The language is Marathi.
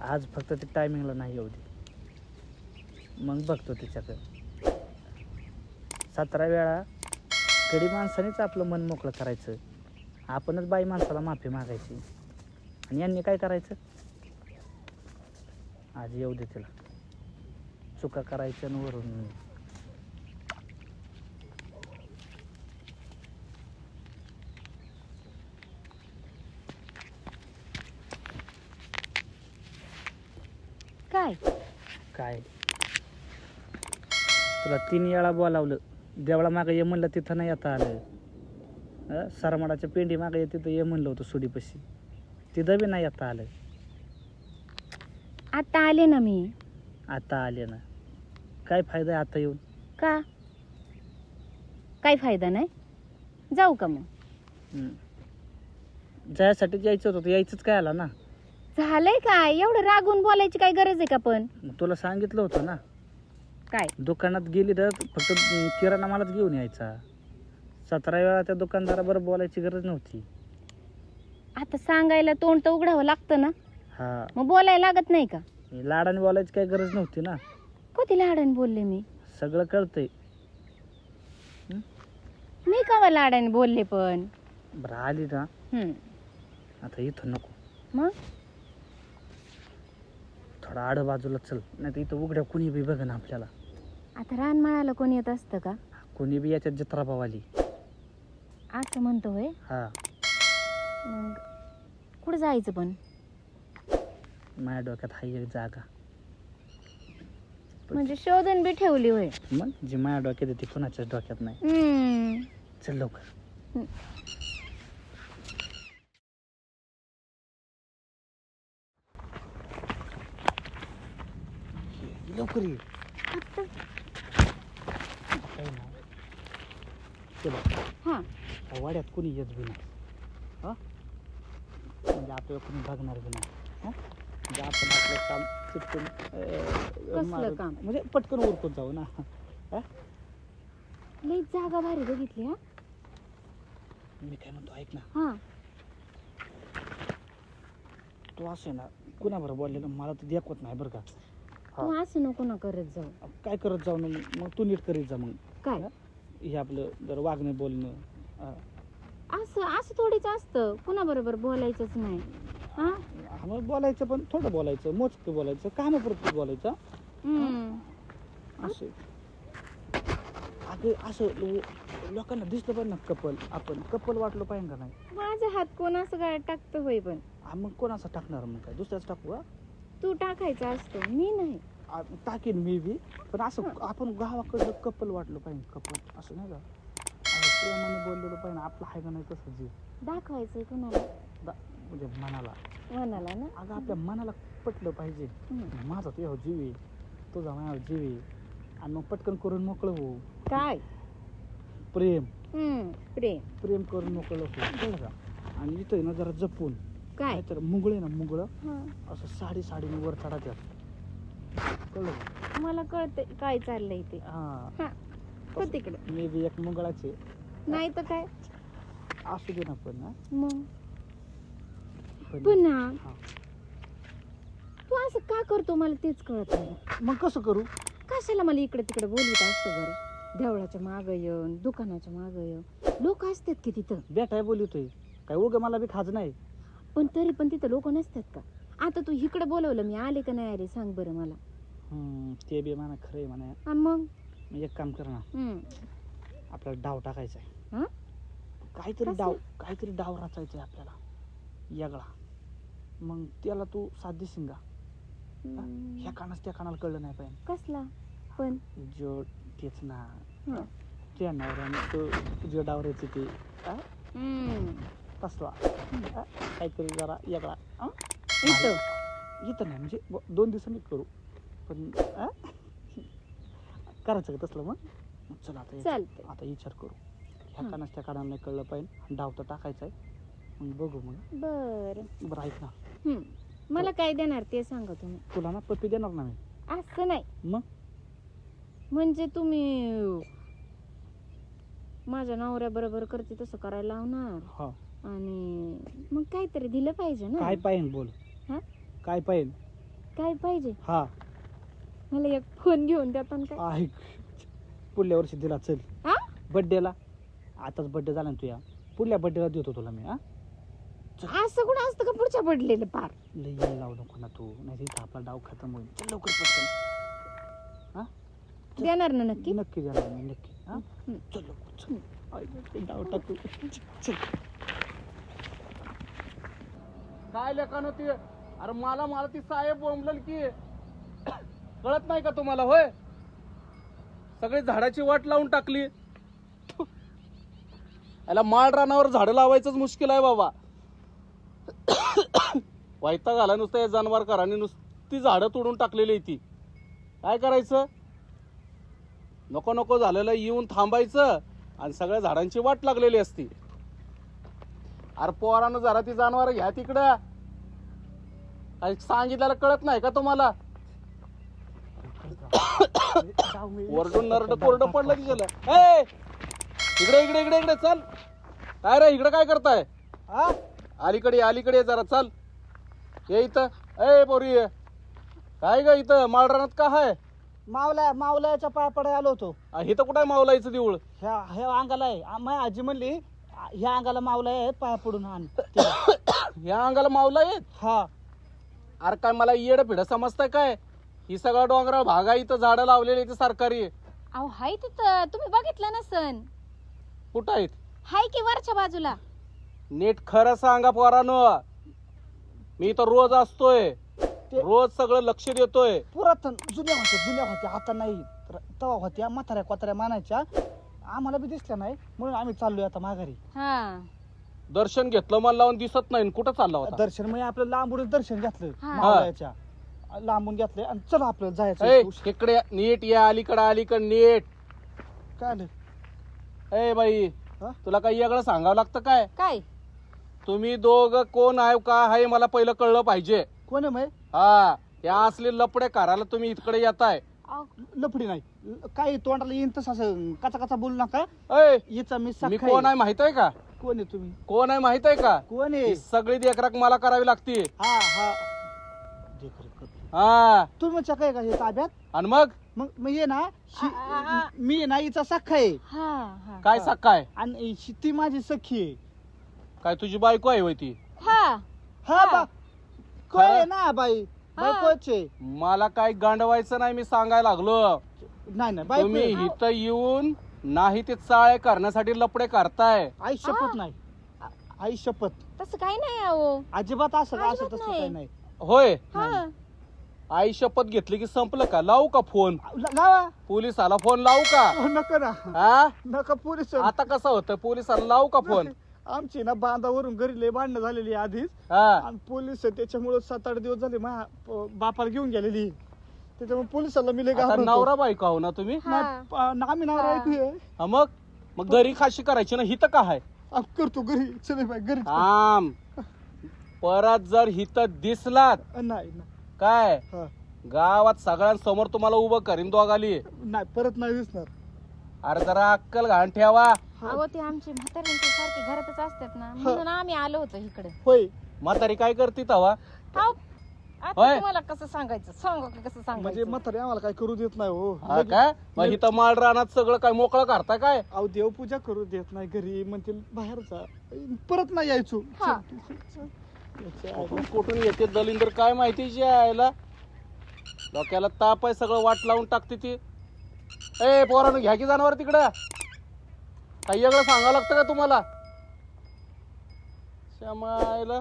आज फक्त ते टायमिंगला नाही येऊ दे. मग बघतो तिच्याकडे. सतरा वेळा कडी माणसानेच आपलं मन मोकळं करायचं. आपणच बाई माणसाला माफी मागायची. आणि यांनी काय करायचं? आज येऊ दे तिला. चुका करायच्या आणि वरून काय? काय? तुला तीन वेळा बोलावलं देवळा मागं ये म्हणलं तिथं नाही येता आलं. अं? सरमाडाच्या पेंडी मागं ये तिथं ये म्हणलं होतं सुडीपाशी. तिथं बी नाही येता आलं. आता आले ना मी. आता आले ना. काय फायदा आहे आता येऊन? का? काही फायदा नाही? जाऊ का मग? हम्म. जायसाठी यायचं होतं यायचंच काय आला ना? झालंय काय? एवढं रागून बोलायची काय गरज आहे का पण? तुला सांगितलं होतं ना. काय? दुकानात गेली तर फक्त किराणा मालच घेऊन यायचा. सतरा वेळा त्या दुकानदाराबरोबर बोलायची गरज नव्हती. आता सांगायला तोंड तर उघडावं लागतं ना. हा. मग बोलायला लागत नाही का? लाडाने बोलायची काही गरज नव्हती ना. कधी लाडाने बोलले मी? सगळं कळतंय. मी का लाडाने बोलले पण? बरं आली ना. हम्म. आता इथं नको. मग? थोडं आड बाजूला चल. नाही तर इथं उघड्या कुणी बी बघ ना आपल्याला. आता रानमाळाला कोण येत असतं का? कोणी बी याच्यात जत्रा भावाली असं म्हणतो होय? हा. मग कुठं जायचं पण? माझ्या डोक्यात हाय एक जागा. म्हणजे शोधून बी ठेवली होय. मग जी माझ्या डोक्यात आहे ती कुणाच्याच डोक्यात नाही. हम्म. चल लवकर. लवकर ये. काही नाही. ते बघ हा. त्या वाड्यात कोणी येत बी नाही. हा? म्हणजे आपल्याला कोणी बघणार बी नाही. हा? म्हणजे आपण आपलं काम चिटकून अं, मारून- काम? म्हणजे पटकन उरकून जाऊ ना. हा? लई जागा भारी बघितली हा? मी काय म्हणतो ऐक ना. हा. तू असं आहे ना कुणाबरोबर बोललेलं मला तर देखवत नाही बरं का. तू असं नको ना करत जाऊ. काय करत जाऊ ना मग? मग तू नीट करीत जा मग. काय? हे? आपलं जर वागणं बोलणं हा. असं असं थोडीच असतं. कुणाबरोबर बोलायचंच नाही. हा? हा, मग बोलायचं पण थोडं बोलायचं. मोजकं बोलायचं. कामापुरतं बोलायचं हम्म. असं अगं असं लो- लोकांना दिसलं पाहिजे ना कपल. आपण कपल वाटलं पाहिजे का नाही? माझा हात कोण असं काय टाकतं होय पण? हा, मग कोण असं टाकणार मग काय? दुसऱ्याच टाकू हा? तू टाकायचा असतो मी नाही. आ, टाकीन मी बी. पण असं आपण गावाकडलं कपल वाटलं पाहिजे कपल. असं नाही का? प्रेमाने बोललेलं पाहिजे आपलं आहे का नाही तसं जीव. दाखवायचंय कुणाला? दा- म्हणजे मनाला. मनाला ना? अगं आपल्या मनाला पटलं पाहिजे. हम्म. माझा तुझ्या जीव आहे तुझा माझ्या जीव आहे. आणि मग पटकन करून मोकळं हो काय? प्रेम. हम्म. प्रेम. प्रेम करून मोकळं हो का? आणि इथं आहे ना जरा जपून. काय? तर मुगळे ना मुगळं. हा. असं साडी साडीने वर चढात्यात कळलं? का मला कळते काय चाललंय ते. हा. हा. हो तिकडे. मी बी एक मुगळाचे. नाही तर काय? असू दे ना पण मग? पण पुन्हा हा. तू असं का करतो मला तेच कळत नाही. मग कसं करू? कशाला मला इकडे तिकडे बोलवत असतो बरं? देवळाच्या मागं येऊन दुकानाच्या मागं येऊन. लोक असतात की तिथं? बेटाय बोलतोय काय उग मला बी खाज नाही. पण तरी पण तिथं लोक नसतात का? आता तू इकडे बोलवलं मी आले का नाही आले सांग बरं मला. हम्म, ते बी म्हणा खरं आहे म्हणा. हा मग? मग एक काम कर ना. हम्म. आपल्याला डाव टाकायचा आहे हा? काहीतरी कसला? डाव काहीतरी डाव रचायचा आहे आपल्याला. वेगळा मग त्याला तू साथ देशील का? ह्या. कानास त्या कानाला कळलं नाही पाहिजे. कसला? पण? जो तेच ना. हा. त्या नवऱ्याने तो तुझ्या डावऱ्याची ते? हम्म. तसला? काहीतरी जरा वेगळा? इथं. इथं नाही म्हणजे दोन दिवसांनी करू. पण? करायचं का तसलं मग? चला आता आता विचार करू. ह्या. कानास त्या कानाला नाही कळलं पाहिजे. डाव तर टाकायचा आहे. मग बघू मग. बर. बरं ऐक ना. मला काय देणार ते सांगा तुम्ही. तुला ना पप्पी देणार ना मी. असं नाही. मग? म्हणजे तुम्ही माझ्या नवऱ्या बरोबर करते तसं करायला लावणार. हा. आणि मग काहीतरी दिलं पाहिजे ना. काय पाहिजे बोल. हा? काय पाहिजे काय पाहिजे? हा. मला एक फोन घेऊन देता ना काय. आहे पुढल्या वर्षी दिला चल. हा? बड्डेला. आताच बड्डे झाला ना तुया पुढल्या बड्डेला देतो तुला मी हा? असं कुठं असतं का पुढच्या पडलेलं पार? लई येळ लावू नको ना तू. नाही इथं आपला डाव खतम होईल. चल लवकर पटकन. देणार ना नक्की? नक्की देणार मी नक्की. हा डाव टाकू चल काय लेखान नव्हती अरे मला मला ती साहेब बोंबल की. कळत नाही का तुम्हाला? होय? सगळी झाडाची वाट लावून टाकली. याला माळ रानावर झाडं लावायचंच मुश्किल आहे बाबा. वायता घाला नुसतं या जनावरकरांनी नुसती झाडं तोडून टाकलेली आहे ती. काय करायचं? नको नको झालेलं येऊन थांबायचं. आणि सगळ्या झाडांची वाट लागलेली असती. अरे पोरानं जरा ती जनावर घ्या तिकडं. काय सांगितल्याला कळत नाही का तुम्हाला? वरडून नरड कोरडं पडलं की गेलं. ए! इकडे इकडे इकडे इकडे चल. काय रे इकडे काय करताय? हा? अलीकडे अलीकडे जरा चल. ये इथं. ए पोरी. काय ग इथं? माळरानात का हाय? मावला मावलाच्या पाया पडाय आलो होतो. आ, इथं कुठं आहे मावलायचं देऊळ? ह्या ह्या अंगाला आहे. आ, माझी आजी म्हणली आ, ह्या अंगाला मावला आहे पाया पडून आण. तिला. या अंगाला मावला येत हा. अरे काय मला येड फिड समजताय काय? ही सगळा डोंगराळ भाग आहे इथं झाडं लावलेली इथं सरकारी. अहो हाय तिथं. तुम्ही बघितलं ना सण कुठं आहेत? हाय की वरच्या बाजूला? नीट खरं सांगा पोरानं. मी तर रोज असतोय. ते- रोज सगळं लक्ष देतोय. पुरातन जुन्या होत्या जुन्या होत्या. आता नाही. तर तवा होत्या म्हाताऱ्या कोताऱ्या मानायच्या. आम्हाला बी दिसल्या नाही. म्हणून आम्ही चाललोय आता माघारी. हा. दर्शन घेतलं मला लावून दिसत नाही. कुठं चालला होता? दर्शन म्हणजे आपलं लांबून दर्शन घेतलं. हा. मावळ्याच्या. लांबून घेतलंय आणि चला आपलं ए, जायचं इकडे या, नीट या अलीकडे अलीकडे नीट. काय आलं? ए बाई हा? तुला काही वेगळं सांगावं लागतं काय? काय? तुम्ही दोघ कोण आहे का आहे मला पहिलं कळलं पाहिजे. कोण आहे माय? हा या असले लपडे करायला तुम्ही इकडे येताय. लफडी नाही. ल- काही तोंडाला येईन तसं असं कचा कचा बोलू नका. ए याचा मी मी सख्खा कोण आहे. आहे माहीत आहे का? कोण आहे तुम्ही? कोण आहे माहीत आहे का? कोण आहे? ही सगळी देखरेख मला करावी लागते हा हा. देखरेख करतो. हा. तुमच्या काय का हे ताब्यात? आणि मग? मग मग ये ना. शी- आ, आ, आ. मी आहे ना हिचा सख्खा आहे. हा हा. काय सा काय आणि शी- ती माझी सखी आहे. काय तुझी बायको आहे होय ती? हा हा. बा काय? ना बाई. हा. बायकोचे. मला काय गांडवायचं नाही मी सांगायला लागलो. नाही नाही बायको. तुम्ही आहे. इथं येऊन नाही ते चाळे करण्यासाठी लपडे करताय. आई शपथ नाही. आई शपथ. तसं काही नाही अहो. अजिबात असं असं अजिबात तसं नाही. काही नाही. होय? हा. आई शपथ घेतली की संपलं का? लावू का फोन? ला- लावा. पोलिसाला फोन लावू का? हो, नका ना. हा? नका पोलीस आता कसं होतं पोलिसाला लावू का फोन? आमची ना बांधावरून घरी लय भांडणं झालेली आधीच. हा. आणि पोलीस त्याच्यामुळे सात आठ दिवस झाले मा प- बापाला घेऊन गेलेली. त्याच्यामुळे पोलिसाला मी लय आता घाबरतो. नवरा बायको आहो ना तुम्ही? हा. नाही, प- ना आम्ही नवरा. ऐकूया हा मग? मग घरी खाशी करायची ना हित का आहे आप करतो घरी. चले बाई घरी थांब. परत जर हित दिसलात नाही नाही. काय? हा. गावात सगळ्यांसमोर तुम्हाला उभं करीन दोघाली. नाही परत नाही दिसणार. अरे जरा अक्कल घाण ठेवा. अहो ते आमचे म्हाताऱ्यांचे सारखे घरातच असतात ना. म्हणून आम्ही आलो होतो इकडे. होय. म्हातारी काय करते तवा? अहो, आता होय. तुम्हाला कसं सांगायचं? सांगा की कसं म्हणजे सांगायचं म्हातारे आम्हाला काय करू देत नाही हो. हा काय मग इथं माळ रानात सगळं काय मोकळं करताय काय? अहो देवपूजा करू देत नाही घरी. म्हणते बाहेर जा. परत नाही यायचो. हा. कुठून कुठून येते दलिंदर काय माहिती जे यायला? डोक्याला ताप आहे सगळं वाट लावून टाकते ती. ए पोरानं घ्या की जाणवर तिकडं. काही वेगळं सांगावं लागतं का तुम्हाला? श्यामायला